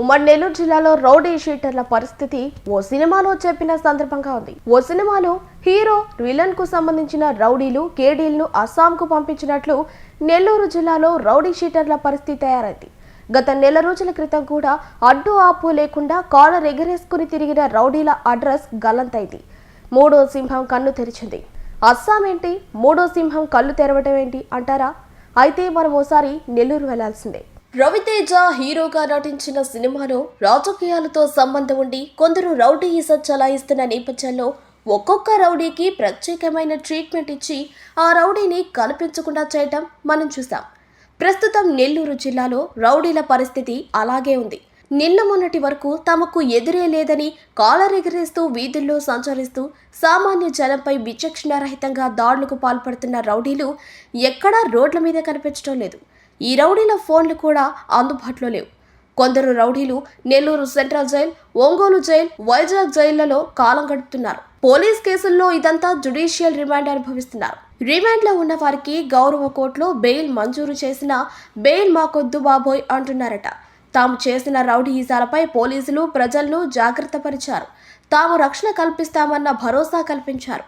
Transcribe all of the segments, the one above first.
ఉమ్మడి నెల్లూరు జిల్లాలో రౌడీ షీటర్ల పరిస్థితి ఓ సినిమాలో చెప్పిన సందర్భంగా ఉంది. ఓ సినిమాలో హీరో విలన్కు సంబంధించిన రౌడీలు కేడీలను అస్సాంకు పంపించినట్లు నెల్లూరు జిల్లాలో రౌడీ షీటర్ల పరిస్థితి తయారైంది. గత నెల రోజుల క్రితం కూడా అడ్డు ఆపు లేకుండా కాలర్ ఎగరేసుకుని తిరిగిన రౌడీల అడ్రస్ గల్లంతైంది. మూడో సింహం కన్ను తెరిచింది. అస్సాం ఏంటి? మూడో సింహం కళ్ళు తెరవటం ఏంటి అంటారా? అయితే మనం ఓసారి నెల్లూరు వెళ్ళాల్సిందే. రవితేజ హీరోగా నటించిన సినిమాలో రాజకీయాలతో సంబంధం ఉండి కొందరు రౌడీయిజం చలాయిస్తున్న నేపథ్యంలో ఒక్కొక్క రౌడీకి ప్రత్యేకమైన ట్రీట్మెంట్ ఇచ్చి ఆ రౌడీని కనిపించకుండా చేయటం మనం చూసాం ప్రస్తుతం నెల్లూరు జిల్లాలో రౌడీల పరిస్థితి అలాగే ఉంది. నిన్న మొన్నటి వరకు తమకు ఎదురే లేదని కాలరెగరేస్తూ వీధుల్లో సంచరిస్తూ సామాన్య జనంపై విచక్షణారహితంగా దాడులకు పాల్పడుతున్న రౌడీలు ఎక్కడా రోడ్ల మీద కనిపించడం లేదు. ఈ రౌడీల ఫోన్లు కూడా అందుబాటులో లేవు. కొందరు రౌడీలు Nellore central jail Ongole jail Vizag జైళ్ళలో కాలం గడుపుతున్నారు. పోలీస్ కేసుల్లో ఇదంతా జుడిషియల్ రిమాండ్ అనుభవిస్తున్నారు. రిమాండ్లో ఉన్న వారికి గౌరవ కోర్టులో బెయిల్ మంజూరు చేసిన బెయిల్ మాకొద్దు బాబోయ్ అంటున్నారట. తాము చేసిన రౌడీయిజాలపై పోలీసులు ప్రజలను జాగ్రత్త పరిచారు తాము రక్షణ కల్పిస్తామన్న భరోసా కల్పించారు.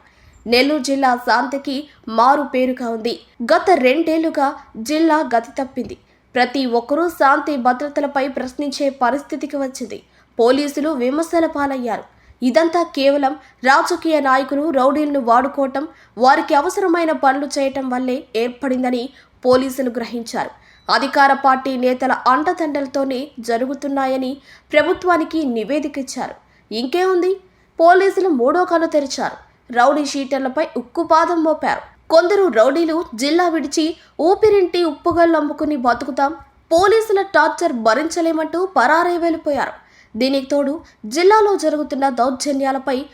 నెల్లూరు జిల్లా శాంతికి మారు పేరుగా ఉంది. గత రెండేళ్ళుగా జిల్లా గతి తప్పింది. ప్రతి ఒక్కరూ శాంతి భద్రతలపై ప్రశ్నించే పరిస్థితికి వచ్చింది. పోలీసులు విమర్శల పాలయ్యారు. ఇదంతా కేవలం రాజకీయ నాయకులు రౌడీలను వాడుకోవటం వారికి అవసరమైన పనులు చేయటం వల్లే ఏర్పడిందని పోలీసులు గ్రహించారు. అధికార పార్టీ నేతల అండదండలతోనే జరుగుతున్నాయని ప్రభుత్వానికి నివేదిక ఇచ్చారు. ఇంకేముంది? పోలీసులు మూడో కన్ను తెరిచారు. రౌడీ షీటర్లపై ఉక్కుపాదం మోపారు. కొందరు రౌడీలు జిల్లా విడిచి ఊపిరింటి ఉప్పుగళ్ళు అమ్ముకుని బతుకుతాం. పోలీసుల టార్చర్ భరించలేమంటూ పరారై వెళ్ళిపోయారు. దీనికి తోడు జిల్లాలో జరుగుతున్న దౌర్జన్యాలపై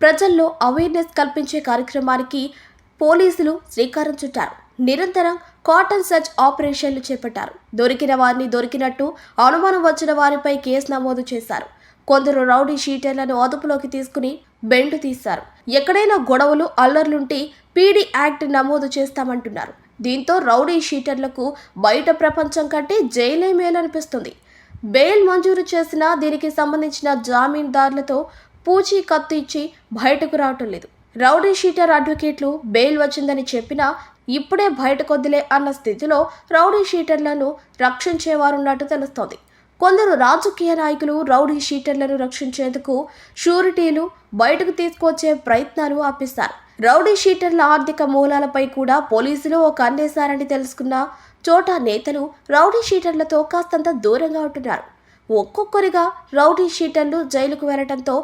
ప్రజల్లో అవేర్నెస్ కల్పించే కార్యక్రమానికి పోలీసులు శ్రీకారం చుట్టారు. నిరంతరం కాటన్ సర్చ్ ఆపరేషన్లు చేపట్టారు. దొరికిన వారిని దొరికినట్టు అనుమానం వచ్చిన వారిపై కేసు నమోదు చేశారు. కొందరు రౌడీ షీటర్లను అదుపులోకి తీసుకుని బెండు తీశారు. ఎక్కడైనా గొడవలు అల్లర్లుంటే పీడీ యాక్ట్ నమోదు చేస్తామంటున్నారు. దీంతో రౌడీ షీటర్లకు బయట ప్రపంచం కంటే జైలే మేలనిపిస్తుంది. బెయిల్ మంజూరు చేసినా దీనికి సంబంధించిన జామీందారులతో పూచీకత్తు ఇచ్చి బయటకు రావటం లేదు. రౌడీ షీటర్ అడ్వకేట్లు బెయిల్ వచ్చిందని చెప్పినా ఇప్పుడే బయటకొద్దులే అన్న స్థితిలో రౌడీ షీటర్లను రక్షించేవారున్నట్టు తెలుస్తోంది. కొందరు రాజకీయ నాయకులు రౌడీ షీటర్లను రక్షించేందుకు షూరిటీలు బయటకు తీసుకొచ్చే ప్రయత్నాలు ఆపిస్తారు రౌడీ షీటర్ల ఆర్థిక మూలాలపై కూడా పోలీసులు ఒక అందేశారని తెలుసుకున్న చోట నేతలు రౌడీ షీటర్లతో కాస్తంత దూరంగా ఉంటున్నారు. ఒక్కొక్కరిగా రౌడీ షీటర్లు జైలుకు వెళ్ళడంతో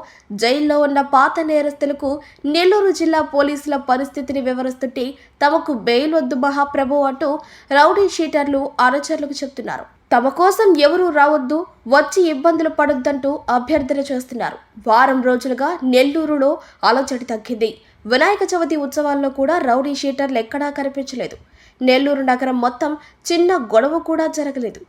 జైల్లో ఉన్న పాత నేరస్తులకు నెల్లూరు జిల్లా పోలీసుల పరిస్థితిని వివరిస్తుంటే తమకు బెయిల్ వద్దు మహాప్రభు అంటూ రౌడీ షీటర్లు అనుచరులకు చెప్తున్నారు. తమ కోసం ఎవరూ రావద్దు వచ్చి ఇబ్బందులు పడొద్దంటూ అభ్యర్థన చేస్తున్నారు. వారం రోజులుగా నెల్లూరులో అలజడి తగ్గింది. వినాయక చవితి ఉత్సవాల్లో కూడా రౌడీ షీటర్లు ఎక్కడా కనిపించలేదు. నెల్లూరు నగరం మొత్తం చిన్న గొడవ కూడా జరగలేదు.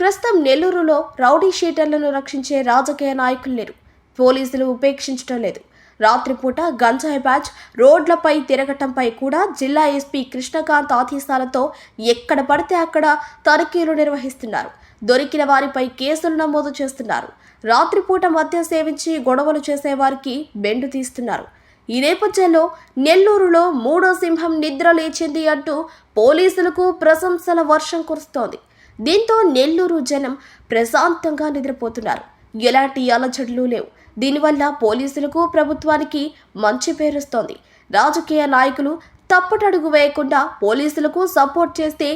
ప్రస్తుతం నెల్లూరులో రౌడీ షీటర్లను రక్షించే రాజకీయ నాయకులు లేరు. పోలీసులు ఉపేక్షించడం లేదు. రాత్రిపూట గంజాయి బ్యాచ్ రోడ్లపై తిరగటంపై కూడా జిల్లా ఎస్పీ కృష్ణకాంత్ ఆదేశాలతో ఎక్కడ పడితే అక్కడ తనిఖీలు నిర్వహిస్తున్నారు. దొరికిన వారిపై కేసులు నమోదు చేస్తున్నారు. రాత్రిపూట మద్యం సేవించి గొడవలు చేసేవారికి బెండు తీస్తున్నారు. ఈ నేపథ్యంలో నెల్లూరులో మూడో సింహం నిద్ర లేచింది అంటూ పోలీసులకు ప్రశంసల వర్షం కురుస్తోంది. దీంతో నెల్లూరు జనం ప్రశాంతంగా నిద్రపోతున్నారు. ఎలాంటి అలజడులు లేవు. దీనివల్ల పోలీసులకు ప్రభుత్వానికి మంచి పేరుస్తోంది. రాజకీయ నాయకులు తప్పటడుగు వేయకుండా పోలీసులకు సపోర్ట్ చేస్తే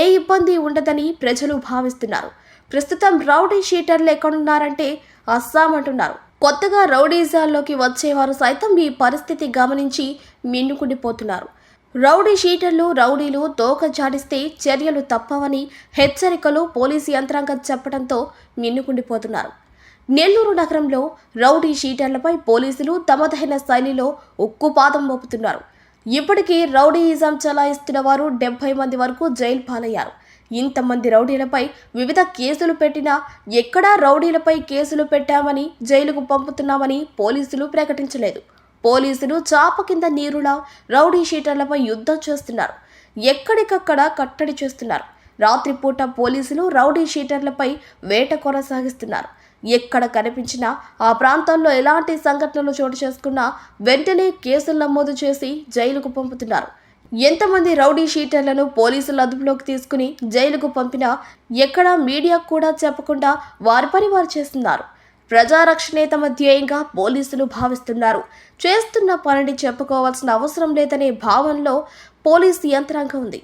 ఏ ఇబ్బంది ఉండదని ప్రజలు భావిస్తున్నారు. ప్రస్తుతం రౌడీ షీటర్లు ఎక్కడున్నారంటే అస్సాం అంటున్నారు. కొత్తగా రౌడీజాల్లోకి వచ్చేవారు సైతం ఈ పరిస్థితి గమనించి మిన్నుకుండిపోతున్నారు. రౌడీ షీటర్లు రౌడీలు తోక జాడిస్తే చర్యలు తప్పవని హెచ్చరికలు పోలీసు యంత్రాంగం చెప్పడంతో మిన్నుకుండిపోతున్నారు. నెల్లూరు నగరంలో రౌడీ షీటర్లపై పోలీసులు తమదైన శైలిలో ఉక్కుపాదం మోపుతున్నారు. ఇప్పటికీ రౌడీయిజం చలాయిస్తున్న వారు డెబ్బై మంది వరకు జైలు పాలయ్యారు. ఇంతమంది రౌడీలపై వివిధ కేసులు పెట్టినా ఎక్కడా రౌడీలపై కేసులు పెట్టామని జైలుకు పంపుతున్నామని పోలీసులు ప్రకటించలేదు. పోలీసులు చాప కింద నీరులా రౌడీ షీటర్లపై యుద్ధం చేస్తున్నారు. ఎక్కడికక్కడ కట్టడి చేస్తున్నారు. రాత్రిపూట పోలీసులు రౌడీ షీటర్లపై వేట కొనసాగిస్తున్నారు. ఎక్కడ కనిపించినా ఆ ప్రాంతాల్లో ఎలాంటి సంఘటనలు చోటు చేసుకున్నా వెంటనే కేసులు నమోదు చేసి జైలుకు పంపుతున్నారు. ఎంతమంది రౌడీ షీటర్లను పోలీసులు అదుపులోకి తీసుకుని జైలుకు పంపినా ఎక్కడా మీడియాకు కూడా చెప్పకుండా వారి పని వారు చేస్తున్నారు. ప్రజారక్షణే తమ ధ్యేయంగా పోలీసులు భావిస్తున్నారు. చేస్తున్న పనిని చెప్పుకోవాల్సిన అవసరం లేదనే భావనలో పోలీసు యంత్రాంగం ఉంది.